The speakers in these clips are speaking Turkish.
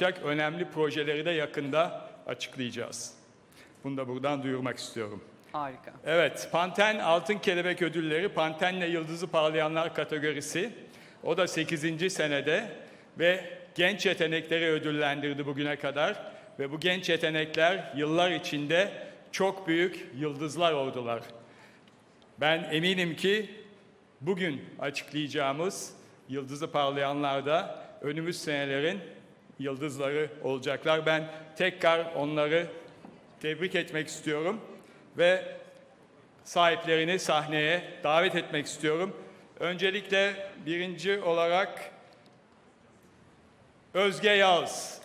yapacak önemli projeleri de yakında açıklayacağız. Bunu da buradan duyurmak istiyorum. Harika. Evet, Panten Altın Kelebek Ödülleri, Panten'le Yıldızı Parlayanlar kategorisi. O da 8. senede ve genç yetenekleri ödüllendirdi bugüne kadar. Ve bu genç yetenekler yıllar içinde çok büyük yıldızlar oldular. Ben eminim ki bugün açıklayacağımız yıldızı parlayanlar da önümüz senelerin yıldızları olacaklar. Ben tekrar onları tebrik etmek istiyorum ve sahiplerini sahneye davet etmek istiyorum. Öncelikle birinci olarak Özge Yağız.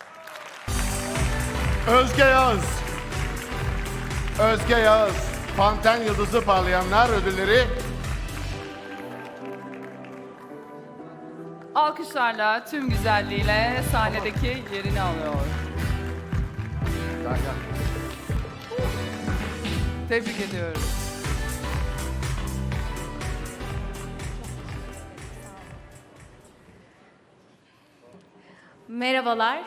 Özge Yağız. Özge Yağız. Panten Yıldızı Parlayanlar ödülleri Alkışlarla tüm güzelliğiyle sahnedeki yerini alıyor. Tebrik ediyorum. Merhabalar.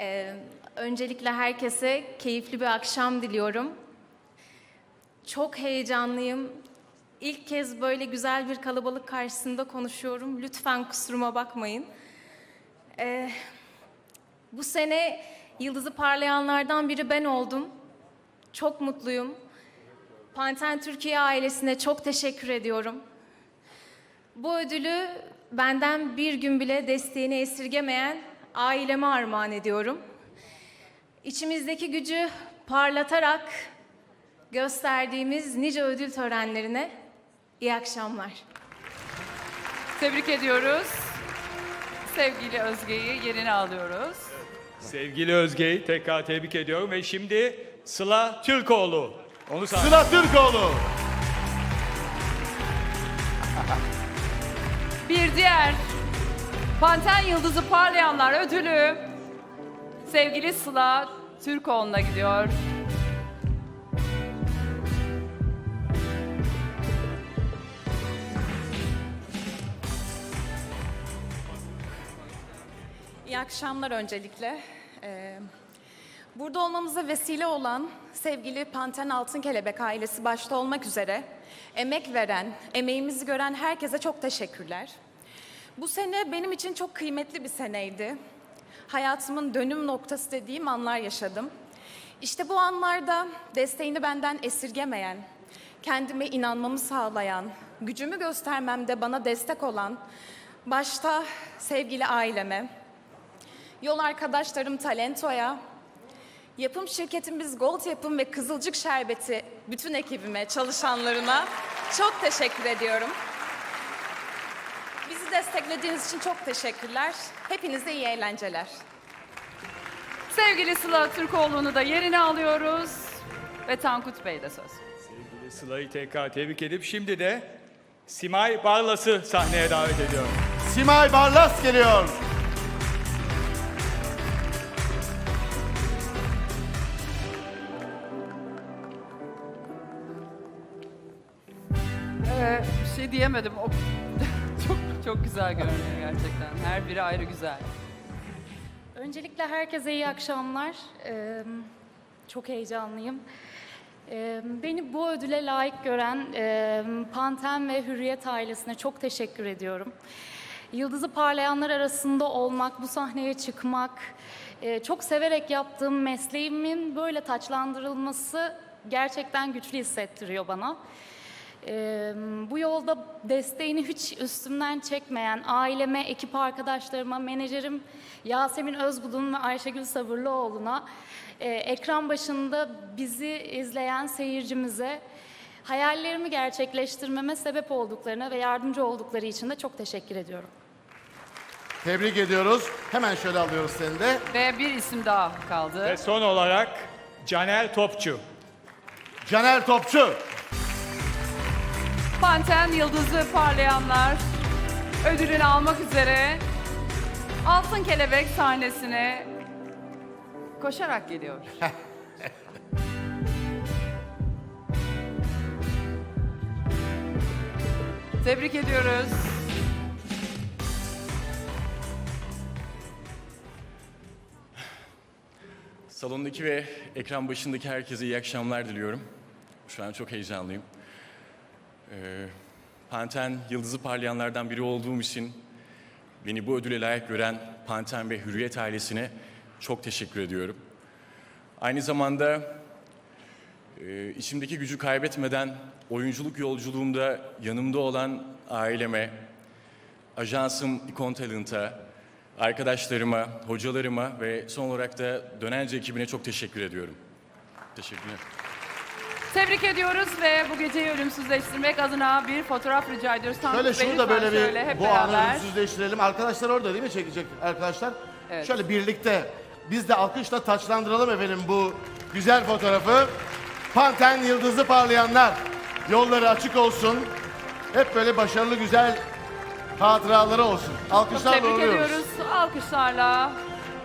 Ee, öncelikle herkese keyifli bir akşam diliyorum. Çok heyecanlıyım. İlk kez böyle güzel bir kalabalık karşısında konuşuyorum. Lütfen kusuruma bakmayın. Ee, bu sene yıldızı parlayanlardan biri ben oldum. Çok mutluyum. Panten Türkiye ailesine çok teşekkür ediyorum. Bu ödülü benden bir gün bile desteğini esirgemeyen aileme armağan ediyorum. İçimizdeki gücü parlatarak gösterdiğimiz nice ödül törenlerine iyi akşamlar. Tebrik ediyoruz. Sevgili Özge'yi yerine alıyoruz. Sevgili Özge'yi tekrar tebrik ediyorum ve şimdi Sıla Türkoğlu. Onu sahneye Sıla Türkoğlu. Bir diğer Panten Yıldızı Parlayanlar ödülü sevgili Sıla Türkoğlu'na gidiyor. İyi akşamlar öncelikle. Ee, burada olmamıza vesile olan sevgili Panten Altın Kelebek ailesi başta olmak üzere emek veren, emeğimizi gören herkese çok teşekkürler. Bu sene benim için çok kıymetli bir seneydi. Hayatımın dönüm noktası dediğim anlar yaşadım. İşte bu anlarda desteğini benden esirgemeyen, kendime inanmamı sağlayan, gücümü göstermemde bana destek olan, başta sevgili aileme, Yol arkadaşlarım Talento'ya, yapım şirketimiz Gold Yapım ve Kızılcık Şerbeti bütün ekibime, çalışanlarına çok teşekkür ediyorum. Bizi desteklediğiniz için çok teşekkürler. Hepinize iyi eğlenceler. Sevgili Sıla Türkoğlu'nu da yerine alıyoruz ve Tankut Bey de söz. Sevgili Sıla'yı tekrar tebrik edip şimdi de Simay Barlas'ı sahneye davet ediyorum. Simay Barlas geliyor. Şey diyemedim. O çok çok güzel görünüyor gerçekten. Her biri ayrı güzel. Öncelikle herkese iyi akşamlar. Ee, çok heyecanlıyım. Ee, beni bu ödüle layık gören e, Panten ve Hürriyet ailesine çok teşekkür ediyorum. Yıldızı parlayanlar arasında olmak, bu sahneye çıkmak, e, çok severek yaptığım mesleğimin böyle taçlandırılması gerçekten güçlü hissettiriyor bana. Ee, bu yolda desteğini hiç üstümden çekmeyen aileme, ekip arkadaşlarıma, menajerim Yasemin Özbudun ve Ayşegül Sabırlıoğlu'na, e, ekran başında bizi izleyen seyircimize, hayallerimi gerçekleştirmeme sebep olduklarına ve yardımcı oldukları için de çok teşekkür ediyorum. Tebrik ediyoruz. Hemen şöyle alıyoruz seni de. Ve bir isim daha kaldı. Ve son olarak Caner Topçu. Caner Topçu. Panten Yıldızı Parlayanlar ödülünü almak üzere Altın Kelebek sahnesine koşarak geliyor. Tebrik ediyoruz. Salondaki ve ekran başındaki herkese iyi akşamlar diliyorum. Şu an çok heyecanlıyım. Ee, Panten yıldızı parlayanlardan biri olduğum için beni bu ödüle layık gören Panten ve Hürriyet ailesine çok teşekkür ediyorum. Aynı zamanda e, içimdeki gücü kaybetmeden oyunculuk yolculuğumda yanımda olan aileme, ajansım Icon Talent'a, arkadaşlarıma, hocalarıma ve son olarak da Dönence ekibine çok teşekkür ediyorum. Teşekkürler. Tebrik ediyoruz ve bu geceyi ölümsüzleştirmek adına bir fotoğraf rica ediyoruz. Tankut Şöyle şunu da böyle bir bu anı ölümsüzleştirelim. Arkadaşlar orada değil mi çekecek arkadaşlar? Evet. Şöyle birlikte biz de alkışla taçlandıralım efendim bu güzel fotoğrafı. Panten yıldızı parlayanlar yolları açık olsun. Hep böyle başarılı güzel hatıraları olsun. Alkışlarla Tebrik uğurluyoruz. ediyoruz. Alkışlarla